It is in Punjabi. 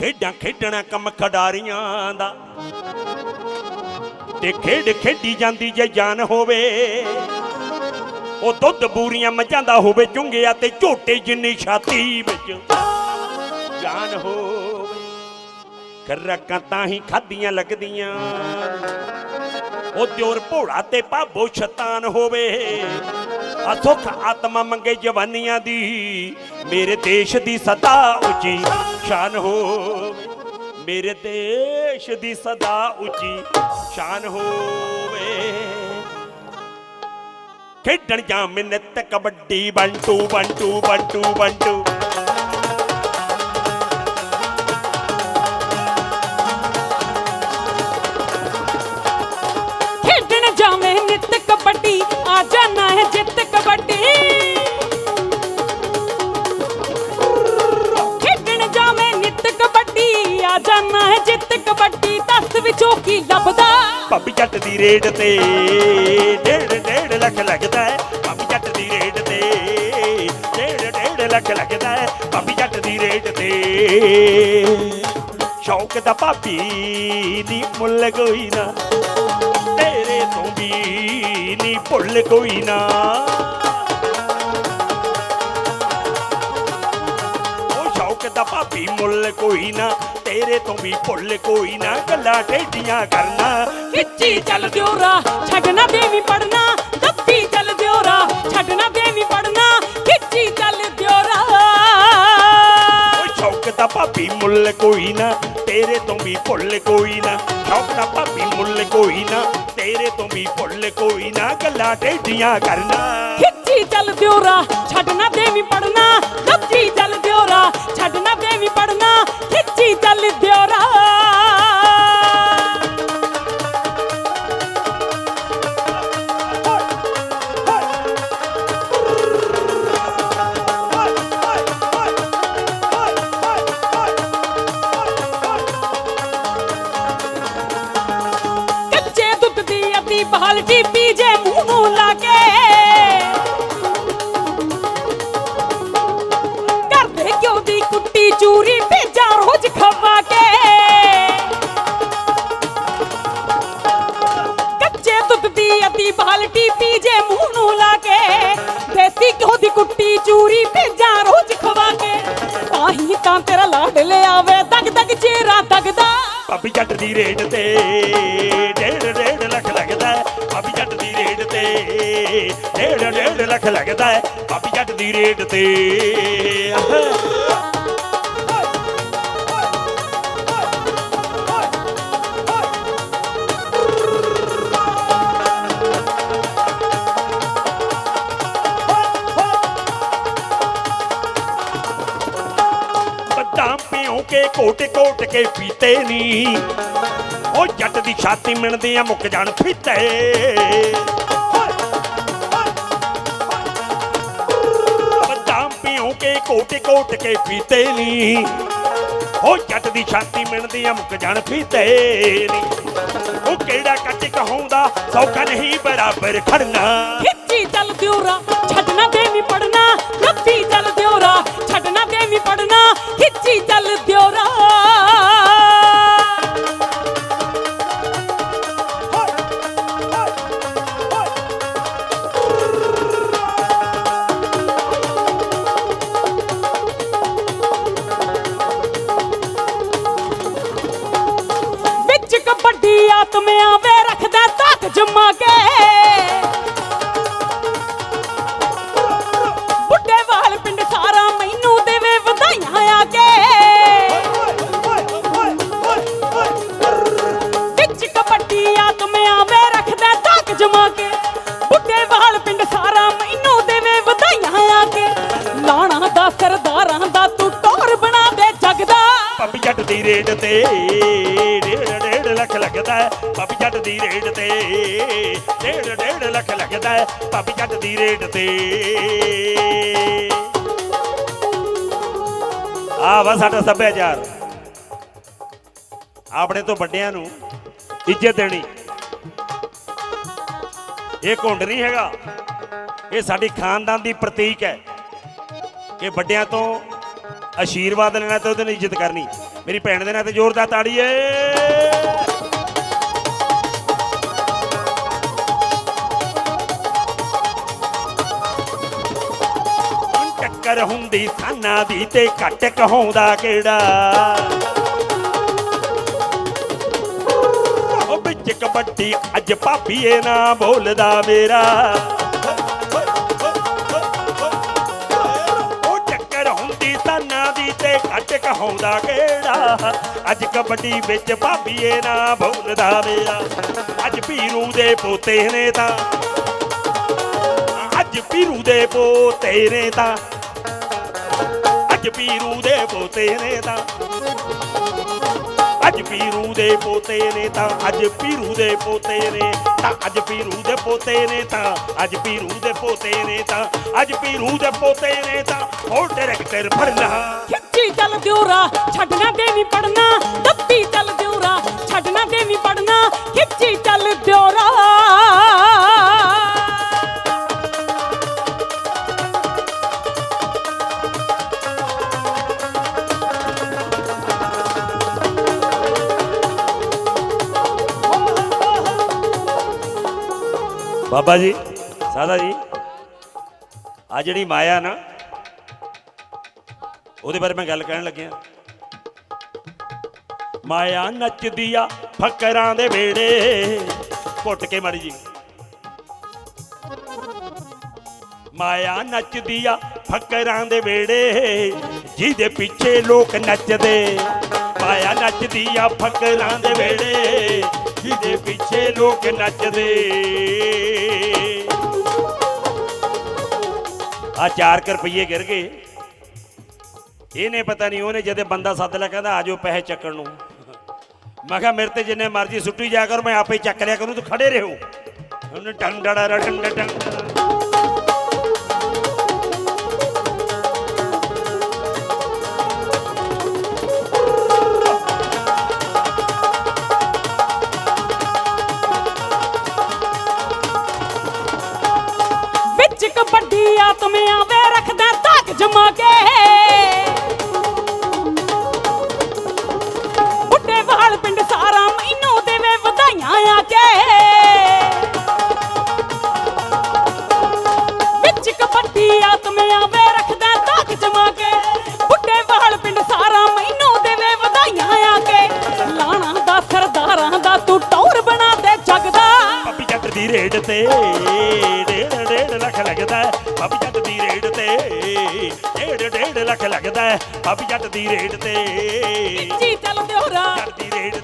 ਖੇਡਾਂ ਖੇਡਣਾ ਕੰਮ ਖਿਡਾਰੀਆਂ ਦਾ। ਤੇ ਖੇਡ ਖੇਡੀ ਜਾਂਦੀ ਜੇ ਜਾਨ ਹੋਵੇ, ਉਹ ਦੁੱਧ ਬੂਰੀਆਂ ਮੱਝਾਂ ਦਾ ਹੋਵੇ ਚੁੰਗਿਆ ਤੇ ਝੋਟੇ ਜਿੰਨੀ ਛਾਤੀ ਵਿੱਚ। ਜਾਨ ਹੋਵੇ, ਖਰਕਾਂ ਤਾਂ ਹੀ ਖਾਦੀਆਂ ਲੱਗਦੀਆਂ। ਉਹ ਦਿਓਰ ਭੋੜਾ ਤੇ ਭਾਬੋ ਸ਼ੈਤਾਨ ਹੋਵੇ ਆ ਸੁੱਖ ਆਤਮਾ ਮੰਗੇ ਜਵਾਨੀਆਂ ਦੀ। ਮੇਰੇ ਦੇਸ਼ ਦੀ ਸਦਾ ਉੱਚੀ ਸ਼ਾਨ ਹੋਵੇ ਮੇਰੇ ਦੇਸ਼ ਦੀ ਸਦਾ ਉੱਚੀ ਸ਼ਾਨ ਹੋਵੇ। ਖੇਡਣ ਜਾਂ ਮਿੰਨਤ ਕਬੱਡੀ ਬੰਟੂ ਬੰਟੂ ਬੰਟੂ ਬੰਟੂ ਜਾਣਾ ਕਬੱਡੀ ਦੱਸ ਵਿੱਚੋਂ ਕੀ ਲੱਭਦਾ? ਭਾਬੀ ਜੱਟ ਦੀ ਰੇਡ ਤੇ ਡੇਢ ਡੇਢ ਲੱਖ ਲੱਗਦਾ ਹੈ। ਭਾਬੀ ਜੱਟ ਦੀ ਰੇਡ ਤੇ ਡੇਢ ਡੇਢ ਲੱਖ ਲੱਗਦਾ ਹੈ। ਭਾਬੀ ਜੱਟ ਦੀ ਰੇਡ ਤੇ ਸ਼ੌਕ ਦਾ ਭਾਬੀ ਦੀ ਮੁੱਲ ਕੋਈ ਨਾ। ਤੇਰੇ ਤੋਂ ਵੀ ਨਹੀਂ ਭੁੱਲ ਕੋਈ ਨਾ। ਉਹ ਸ਼ੌਕ ਦਾ ਭਾਬੀ ਮੁੱਲ ਕੋਈ ਨਾ। ਤੇਰੇ ਤੋਂ ਵੀ ਭੁੱਲ ਕੋਈ ਨਾ ਗੱਲਾਂ ਟੇਡੀਆਂ ਕਰਨਾ। ਖਿੱਚੀ ਚੱਲ ਦਿਓਰਾ ਛੱਡਣਾ ਦੇਵੀ ਪੜਨਾ। ਦੱਬੀ ਚੱਲ ਦਿਓਰਾ ਛੱਡਣਾ ਦੇਵੀ ਪੜਨਾ। ਖਿੱਚੀ ਚੱਲ ਦਿਓਰਾ। ਉਹ ਸ਼ੌਕ ਦਾ ਭਾਬੀ ਮੁੱਲ ਕੋਈ ਨਾ ਤੇਰੇ ਤੋਂ ਵੀ ਭੁੱਲ ਕੋਈ ਨਾ। ਸ਼ੌਕ ਦਾ ਭਾਬੀ ਮੁੱਲ ਕੋਈ ਨਾ ਤੇਰੇ ਤੋਂ ਵੀ ਭੁੱਲ ਕੋਈ ਨਾ ਗੱਲਾਂ ਟੇਡੀਆਂ ਕਰਨਾ। ਖਿੱਚੀ ਚੱਲ ਦਿਓਰਾ ਛੱਡਣਾ ਦੇਵੀ ਪੜਨਾ। ਦੱਬੀ ਚੱਲ ਦਿਓਰਾ ਛੱਡਣਾ ਦੇਵੀ ਪੜਨਾ। ਬਾਲਟੀ ਪੀ ਜੇ ਮੂੰਹ ਲਾ ਕੇ। ਦੀ ਬਾਲਟੀ ਪੀ ਜੇ ਮੂੰਹ ਨੂੰ ਲਾ ਕੇ ਦੇਸੀ ਘਿਓ ਦੀ ਕੁੱਟੀ ਚੂਰੀ ਭੇਜਾ ਰੋਜ਼ ਖਵਾ ਕੇ? ਤਾਂ ਤਾਂ ਤੇਰਾ ਲਾਡ ਲਿਆਵੇ, ਦਗ ਦਗ ਚਿਹਰਾ ਦਗਦਾ। ਭਾਬੀ ਜੱਟ ਦੀ ਰੇਡ ਤੇ ਡੇਢ ਡੇਢ ਲੱਖ ਲੱਗਦਾ ਹੈ। ਭਾਬੀ ਜੱਟ ਦੀ ਰੇਟ ਤੇ ਡੇਢ ਡੇਢ ਲੱਖ ਲੱਗਦਾ ਭਾਬੀ ਜੱਟ ਦੀ ਰੇਡ ਤੇ ਕੋਟ ਕੋਟ ਕੇ ਪੀਤੇ ਨੀ। ਉਹ ਜੱਟ ਦੀ ਛਾਤੀ ਮਿਣਦੇ ਆ, ਮੁੱਕ ਜਾਣ ਫੀਤੇ। ਬਦਾਮ ਪਿਉ ਕੇ ਕੋਟ ਕੋਟ ਕੇ ਪੀਤੇ ਨੀ। ਉਹ ਜੱਟ ਦੀ ਛਾਤੀ ਮਿਣਦੇ ਆ, ਮੁੱਕ ਜਾਣ ਫੀਤੇ ਨੀ। ਉਹ ਕਿਹੜਾ ਕੱਚ ਕਹਾਉਂਦਾ, ਸੌਖਾ ਨਹੀਂ ਬਰਾਬਰ ਖੜਨਾ। ਖਿੱਚੀ ਚੱਲ ਦਿਓਰਾ ਛੱਡਣਾ ਦੇਵੀ ਪੜਨਾ। ਲੱਭੀ ਚੱਲ ਰੇਡ ਤੇ ਡੇਢ ਡੇਢ ਲੱਖ ਲੱਗਦਾ ਹੈ। ਪਾਪੀ ਜੱਟ ਦੀ ਰੇਡ ਤੇ ਡੇਢ ਡੇਢ ਲੱਖ ਲੱਗਦਾ ਪਾਪੀ ਜੱਟ ਦੀ ਰੇਡ ਤੇ ਆ ਵਾ ਸਾਡਾ ਸੱਭਿਆਚਾਰ। ਆਪਣੇ ਤੋਂ ਵੱਡਿਆਂ ਨੂੰ ਇੱਜ਼ਤ ਦੇਣੀ। ਇਹ ਘੁੰਡ ਨਹੀਂ ਹੈਗਾ। ਇਹ ਸਾਡੀ ਖਾਨਦਾਨ ਦੀ ਪ੍ਰਤੀਕ ਹੈ ਕਿ ਵੱਡਿਆਂ ਤੋਂ ਆਸ਼ੀਰਵਾਦ ਲੈਣਾ ਤੇ ਉਹਦੇ ਨਾਲ ਇੱਜ਼ਤ ਕਰਨੀ। ਮੇਰੀ ਭੈਣ ਦੇ ਨਾਂ ਤੇ ਜ਼ੋਰਦਾਰ ਤਾੜੀਏ ਹੁਣ ਟੱਕਰ ਹੁੰਦੀ ਸਾਨਾ ਦੀ ਤੇ ਘੱਟ ਕਹਾਉਂਦਾ ਕਿਹੜਾ? ਉਹ ਵਿੱਚ ਕਬੱਡੀ ਅੱਜ ਭਾਬੀਏ ਨਾ ਬੋਲਦਾ ਮੇਰਾ। ਕਹਾਉਂਦਾ ਕਿਹੜਾ? ਅੱਜ ਕਬੱਡੀ ਵਿੱਚ ਭਾਬੀਏ ਨਾ ਬੋਲਦਾ ਮੇਰਾ। ਅੱਜ ਪੀਰੂ ਦੇ ਪੋਤੇ ਨੇ ਤਾਂ। ਅੱਜ ਪੀਰੂ ਦੇ ਪੋਤੇ ਨੇ ਤਾਂ। ਅੱਜ ਪੀਰੂ ਦੇ ਪੋਤੇ ਨੇ ਤਾਂ। ਅੱਜ ਪੀਰੂ ਦੇ ਪੋਤੇ ਨੇ ਤਾਂ। ਅੱਜ ਪੀਰੂ ਦੇ ਪੋਤੇ ਨੇ ਤਾਂ। ਅੱਜ ਪੀਰੂ ਦੇ ਪੋਤੇ ਨੇ ਤਾਂ। ਅੱਜ ਪੀਰੂ ਦੇ ਪੋਤੇ ਨੇ ਤਾਂ। ਅੱਜ ਪੀਰੂ ਦੇ ਪੋਤੇ ਨੇ ਤਾਂ। ਉਹ ਡਾਇਰੈਕਟਰ ਫੜਨਾ। ਚੱਲ ਦਿਉਰਾ ਛੱਡਣਾ ਦੇ ਨਹੀਂ ਪੜਨਾ ਦੱਬੀ ਚੱਲ ਦਿਉਰਾ ਛੱਡਣਾ ਦੇ ਨਹੀਂ ਪੜਨਾ ਖਿੱਚੀ ਚੱਲ ਦਿਉਰਾ ਬਾਬਾ ਜੀ ਸਾਦਾ ਜੀ ਆ ਜਿਹੜੀ ਮਾਇਆ ਨਾ ਉਹਦੇ ਬਾਰੇ ਮੈਂ ਗੱਲ ਕਹਿਣ ਲੱਗਿਆ। ਮਾਇਆ ਨੱਚਦੀ ਆ ਫਕਰਾਂ ਦੇ ਵੇੜੇ ਘੁੱਟ ਕੇ ਮਾਰੀ ਜੀ। ਮਾਇਆ ਨੱਚਦੀ ਆ ਫਕਰਾਂ ਦੇ ਵੇੜੇ ਜਿਹਦੇ ਪਿੱਛੇ ਲੋਕ ਨੱਚਦੇ। ਮਾਇਆ ਨੱਚਦੀ ਆ ਫਕਰਾਂ ਦੇ ਵੇੜੇ ਜਿਹਦੇ ਪਿੱਛੇ ਲੋਕ ਨੱਚਦੇ। ਆ 4 ਰੁਪਏ ਗਿਰ ਗਏ। ਇਹਨੇ ਪਤਾ ਨਹੀਂ ਉਹਨੇ ਜਦੇ ਬੰਦਾ ਸੱਦ ਲਿਆ ਕਹਿੰਦਾ ਆਜੋ ਪੈਸੇ ਚੱਕਣ ਨੂੰ। ਮੈਂ ਕਿਹਾ ਮੇਰੇ ਤੇ ਜਿੰਨੇ ਮਰਜ਼ੀ ਸੁੱਟੀ ਜਾ ਕਰ, ਮੈਂ ਆਪੇ ਚੱਕ ਲਿਆ ਕਰੂੰ, ਤੂੰ ਖੜੇ ਰਹੋ। ਉਹਨੇ ਟੰਗ ਡੜਾ ਰਟੰਗ ਤੇ ਡੇਢ ਡੇਢ ਲੱਖ ਲੱਗਦਾ ਬਾਬੀ ਜੱਟ ਦੀ ਰੇਡ ਤੇ ਡੇਢ ਡੇਢ ਲੱਖ ਲੱਗਦਾ ਬਾਬੀ ਜੱਟ ਦੀ ਰੇਡ ਤੇ ਜੀ ਚੱਲਦੇ ਹੋ ਜੱਟ ਦੀ ਰੇਡ